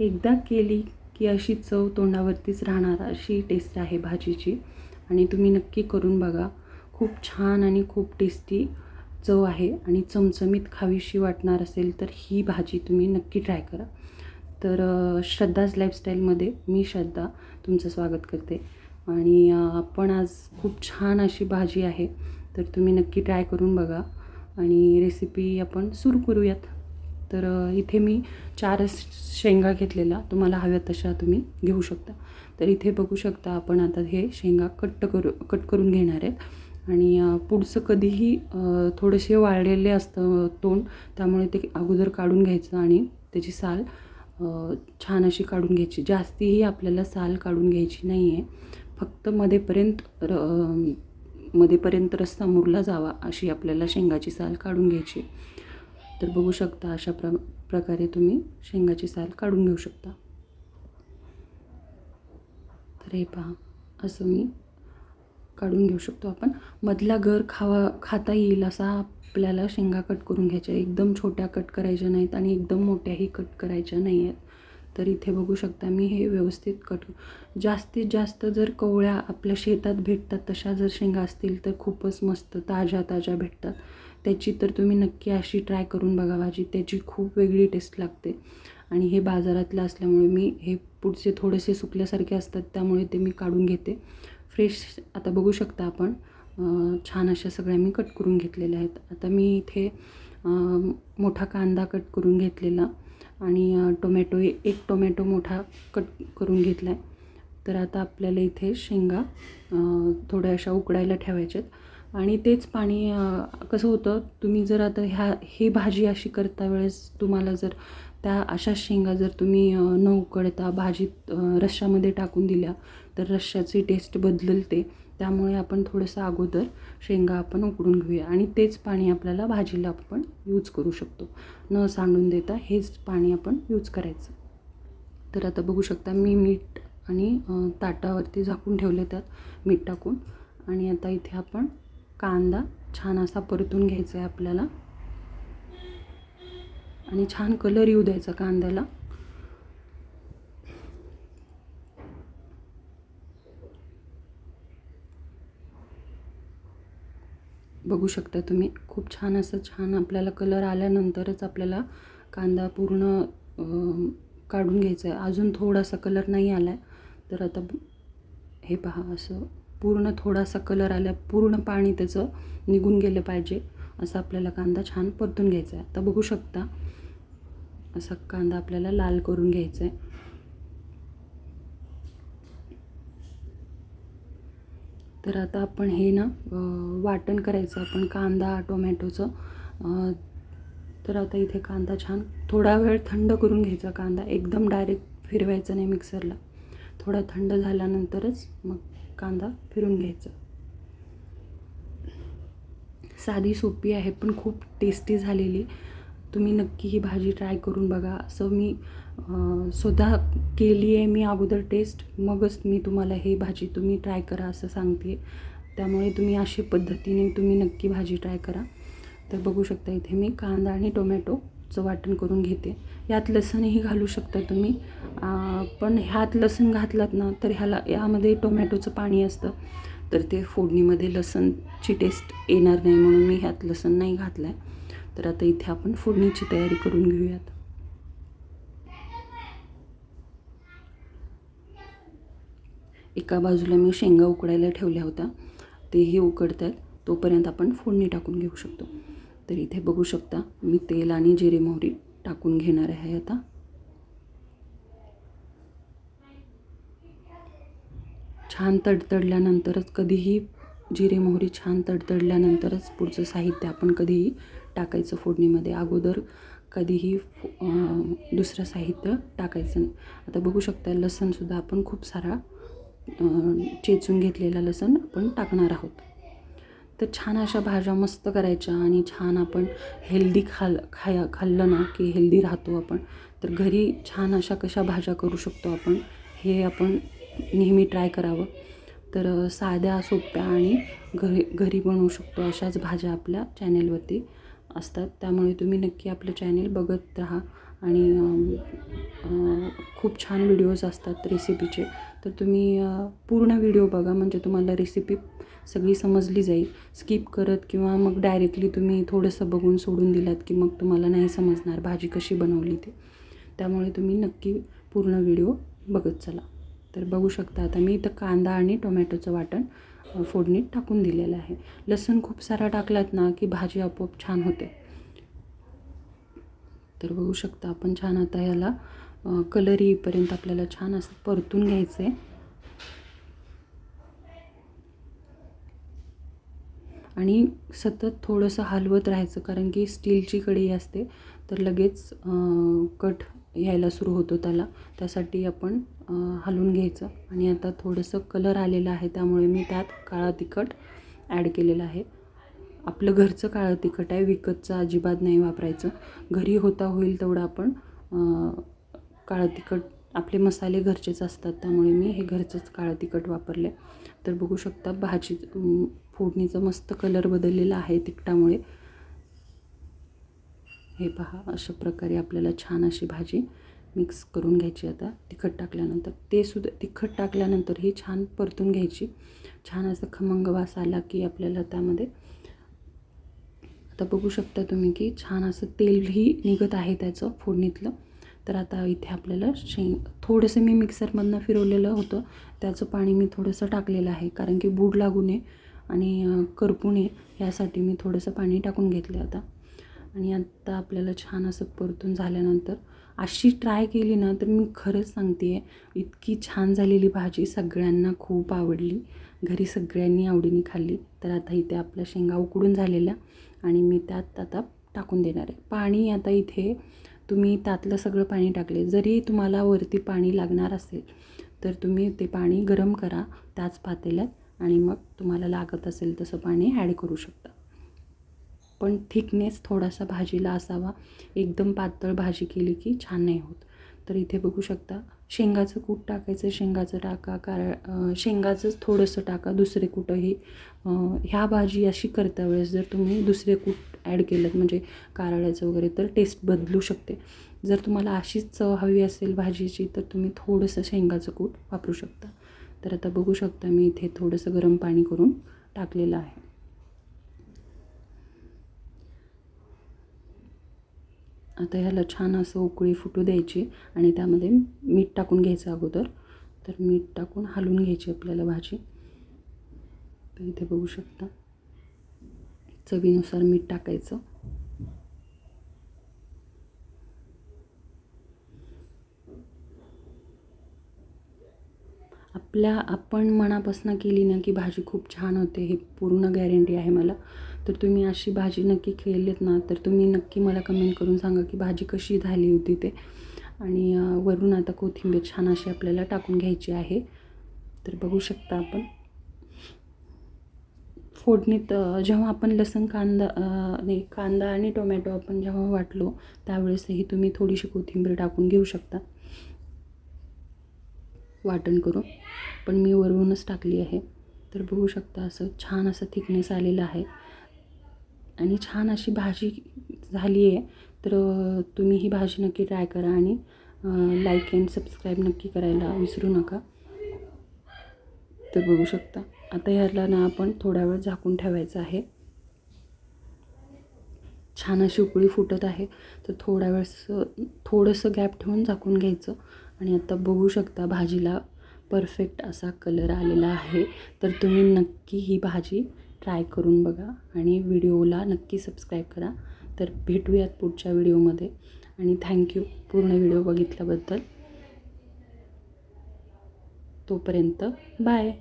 एकदा केली की अशी चव तोंडावरतीच राहणार अशी टेस्ट आहे भाजीची. आणि तुम्ही नक्की करून बघा. खूप छान आणि खूप टेस्टी चव आहे. आणि चमचमीत खावीशी वाटणार असेल तर ही भाजी तुम्ही नक्की ट्राय करा. तर श्रद्धाज लाईफस्टाईलमध्ये मी श्रद्धा तुमचं स्वागत करते. आणि आपण आज खूप छान अशी भाजी आहे. तर तुम्ही नक्की ट्राय करून बघा. आणि रेसिपी आपण सुरू करूयात. तर इथे मी चार शेंगा घेतलेला तुम्हाला हव्या तशा तुम्ही घेऊ शकता. तर इथे बघू शकता आपण आता हे शेंगा कट्ट करू कट करून घेणार आहेत. आणि पुढचं कधीही थोडेसे वाळलेले असतं तोंड त्यामुळे ते अगोदर काढून घ्यायचं आणि त्याची साल छान अशी काढून घ्यायची. जास्तीही आपल्याला साल काढून घ्यायची नाही आहे फक्त मध्येपर्यंत र मध्येपर्यंत रस्ता मुरला जावा अशी आपल्याला शेंगाची साल काढून घ्यायची. तर बघू शकता अशा प्र प्रकारे तुम्ही शेंगाची साल काढून घेऊ शकता. तर हे पहा असं मी काढून घेऊ शकतो आपण. मधला घर खावा खाता येईल असा आपल्याला शेंगा कट करून घ्यायच्या. एकदम छोट्या कट करायच्या नाहीत आणि एकदम मोठ्याही कट करायच्या नाही आहेत तर इथे बघू शकता मी हे व्यवस्थित कट जास्तीत जास्त जर कवळ्या आपल्या शेतात भेटतात तशा जर शेंगा असतील तर खूपच मस्त ताज्या ताज्या भेटतात. त्याची तर तुम्ही नक्की अशी ट्राय करून बघा भाजी. त्याची खूप वेगळी टेस्ट लागते. आणि हे बाजारातलं असल्यामुळे मी हे पुढचे थोडेसे सुकल्यासारखे असतात त्यामुळे ते मी काढून घेते. फ्रेश आता बघू शकता आपण. छान अशा सगळ्या मी कट करून घेतलेल्या आहेत. आता मी इथे मोठा कांदा कट करून घेतलेला आणि टोमॅटो एक टोमॅटो मोठा कट करून घेतला आहे तर आता आपल्याला इथे शेंगा थोड्या अशा उकडायला ठेवायच्यात. आणि तेच पाणी कसं होतं तुम्ही जर आता ह्या ही भाजी अशी करता वेळेस तुम्हाला जर त्या अशा शेंगा जर तुम्ही न उकडता भाजीत रश्श्यामध्ये टाकून दिल्या तर रश्श्याची टेस्ट बदलते त्यामुळे आपण थोडंसं अगोदर शेंगा आपण उकडून घेऊया. आणि तेच पाणी आपल्याला भाजीला आपण यूज करू शकतो. न सांडून देता हेच पाणी आपण यूज करायचं. तर आता बघू शकता मी मीठ आणि ताटावरती झाकून ठेवले त्यात मीठ टाकून. आणि आता इथे आपण कांदा छान असा परतून घ्यायचा आहे आपल्याला. आणि छान कलर येऊ द्यायचा कांद्याला. बघू शकता तुम्ही खूप छान असं छान आपल्याला कलर आल्यानंतरच आपल्याला कांदा पूर्ण काढून घ्यायचा आहे अजून थोडासा कलर नाही आला आहे तर आता हे पहा असं. पूर्ण थोडासा कलर आल्या पूर्ण पाणी त्याचं निघून गेलं पाहिजे असं आपल्याला कांदा छान परतून घ्यायचा आहे. आता बघू शकता असा कांदा आपल्याला लाल करून घ्यायचा आहे. तर आता आपण हे ना वाटण करायचं आपण कांदा टोमॅटोचं तर आता इथे कांदा छान थोडा वेळ थंड करून घ्यायचा कांदा. एकदम डायरेक्ट फिरवायचा नाही मिक्सरला. थोडा थंड झाल्यानंतरच मग कांदा फिरून घ्यायचा. साधी सोपी आहे पण खूप टेस्टी झालेली. तुम्ही नक्की ही भाजी ट्राय करून बघा. असं मी स्वतः केली आहे मी अगोदर टेस्ट मगच मी तुम्हाला ही भाजी तुम्ही ट्राय करा असं सांगते त्यामुळे तुम्ही अशी पद्धतीने तुम्ही नक्की भाजी ट्राय करा. तर बघू शकता इथे मी कांदा आणि टोमॅटो चं वाटण करून घेते. यात लसणही घालू शकता तुम्ही. पण ह्यात लसण घातलात ना तर ह्याला यामध्ये टोमॅटोचं पाणी असतं. तर ते फोडणीमध्ये लसणची टेस्ट येणार नाही म्हणून मी ह्यात लसण नाही घातलं आहे तर आता इथे आपण फोडणीची तयारी करून घेऊयात. एका बाजूला मी शेंगा उकडायला ठेवल्या होत्या. तेही उकडत आहेत तोपर्यंत आपण फोडणी टाकून घेऊ शकतो. तर इथे बघू शकता मी तेल आणि जिरे मोहरी टाकून घेणार आहे आता. छान तडतडल्यानंतरच कधीही जिरे मोहरी छान तडतडल्यानंतरच पुढचं साहित्य आपण कधीही टाकायचं फोडणीमध्ये. अगोदर कधीही दुसरं साहित्य टाकायचं. आता बघू शकता लसणसुद्धा आपण खूप सारा चेचून घेतलेला लसण आपण टाकणार आहोत. तर छान अशा भाज्या मस्त करायच्या आणि छान आपण हेल्दी खाल खाया खाल्लं ना की हेल्दी राहतो आपण. तर घरी छान अशा कशा भाज्या करू शकतो आपण हे आपण नेहमी ट्राय करावं. तर साध्या सोप्या आणि घरी घरी बनवू शकतो अशाच भाज्या आपल्या चॅनेलवरती असतात. त्यामुळे तुम्ही नक्की आपलं चॅनेल बघत राहा आणि खूप छान व्हिडिओज असतात रेसिपीचे. तर तुम्ही पूर्ण व्हिडिओ बघा म्हणजे तुम्हाला रेसिपी सगळी समजली जाईल. स्किप करत किंवा मग डायरेक्टली तुम्ही थोडंसं बघून सोडून दिलात की मग तुम्हाला नाही समजणार भाजी कशी बनवली ते. त्यामुळे तुम्ही नक्की पूर्ण व्हिडिओ बघत चला. तर बघू शकता आता मी इथं कांदा आणि टोमॅटोचं वाटण फोडणीत टाकून दिलेलं आहे. लसूण खूप सारा टाकलात ना की भाजी आपोआप छान होते. तर बघू शकता आपण छान आता ह्याला कलर येईपर्यंत आपल्याला छान असं परतून घ्यायचं आहे आणि सतत थोडंसं हलवत राहायचं कारण की स्टीलची कढई असते तर लगेच कट यायला सुरू होतो त्याला. त्यासाठी आपण हलवून घ्यायचं. आणि आता थोडंसं कलर आलेलं आहे त्यामुळे मी त्यात काळा तिखट ॲड केलेलं आहे. आपलं घरचं काळं तिखट आहे विकतचं अजिबात नाही वापरायचं. घरी होता होईल तेवढं आपण काळं तिखट आपले मसाले घरचेच असतात त्यामुळे मी हे घरचंच काळं तिखट वापरले तर बघू शकता भाजी फोडणीचा मस्त कलर बदललेला आहे तिखटामुळे. हे पहा अशा प्रकारे आपल्याला छान अशी भाजी मिक्स करून घ्यायची आता. तिखट टाकल्यानंतर ते सुद्धा तिखट टाकल्यानंतर ही छान परतून घ्यायची. छान असं खमंग वास आला की आपल्याला त्यामध्ये. आता बघू शकता तुम्ही की छान असं तेलही निघत आहे त्याचं फोडणीतलं. तर आता इथे आपल्याला शेंग थोडंसं मी मिक्सरमधनं फिरवलेलं होतं. त्याचं पाणी मी थोडंसं टाकलेलं आहे कारण की बूड लागू नये. आणि करपुणे करपू नये यासाठी मी थोडंसं पाणी टाकून घेतलं आता. आणि आता आपल्याला छान असं परतून झाल्यानंतर अशी ट्राय केली ना तर मी खरंच सांगते आहे इतकी छान झालेली भाजी सगळ्यांना खूप आवडली. घरी सगळ्यांनी आवडीने खाल्ली. तर आता इथे आपल्या शेंगा उकडून झालेल्या आणि मी त्यात आता टाकून देणार आहे. पाणी आता इथे तुम्ही त्यातलं सगळं पाणी टाकले जरी तुम्हाला वरती पाणी लागणार असेल तर तुम्ही ते पाणी गरम करा. त्याच पातेल्यात आणि मग तुम्हाला लागत असेल तसं पाणी ॲड करू शकता. पण थिकनेस थोडासा भाजीला असावा. एकदम पातळ भाजी केली की छान नाही होत. तर इथे बघू शकता शेंगाचं कूट टाकायचं शेंगाचं टाका कार शेंगाचंच थोडंसं टाका दुसरे कुठंही. ह्या भाजी अशी करता वेळेस जर तुम्ही दुसरे कूट ॲड केलं म्हणजे कारळ्याचं वगैरे तर टेस्ट बदलू शकते. जर तुम्हाला अशीच चव हवी असेल भाजीची तर तुम्ही थोडंसं शेंगाचं कूट वापरू शकता. तर आता बघू शकता मी इथे थोडंसं गरम पाणी करून टाकलेलं आहे. आता ह्याला छान असं उकळी फुटू द्यायची आणि त्यामध्ये मीठ टाकून घ्यायचं अगोदर. तर मीठ टाकून हलवून घ्यायची आपल्याला भाजी. तर इथे बघू शकता. चवीनुसार मीठ टाकायचं. आपल्या आपण मनापासून केली ना की भाजी खूप छान होते हे पूर्ण गॅरंटी आहे मला. तर तुम्ही अशी भाजी नक्की केलीत ना तर तुम्ही नक्की मला कमेंट करून सांगा की भाजी कशी झाली होती ते. आणि वरून आता कोथिंबीर छान अशी आपल्याला टाकून घ्यायची आहे. तर बघू शकता आपण. फोडणीत जेव्हा आपण लसण कांदा नाही कांदा आणि टोमॅटो आपण जेव्हा वाटलो त्यावेळेसही तुम्ही थोडीशी कोथिंबीर टाकून घेऊ शकता. वाटण करून पण मी वरूनच टाकली आहे. तर बघू शकता असं छान असं थिकनेस आलेलं आहे. आणि छान अशी भाजी झाली आहे. तर तुम्ही ही भाजी नक्की ट्राय करा आणि लाईक अँड सबस्क्राईब नक्की करायला विसरू नका. तर बघू शकता. आता ह्याला ना आपण थोडा वेळ झाकून ठेवायचं आहे. छान अशी उकळी फुटत आहे. तर थोड्या वेळ थोडंसं गॅप ठेवून झाकून घ्यायचं. आणि आता बघू शकता भाजीला परफेक्ट असा कलर आलेला आहे. तर तुम्ही नक्की ही भाजी ट्राय करून बघा आणि व्हिडिओला नक्की सबस्क्राईब करा. तर भेटूयात पुढच्या व्हिडिओमध्ये. आणि थँक्यू पूर्ण व्हिडिओ बघितल्याबद्दल. तोपर्यंत बाय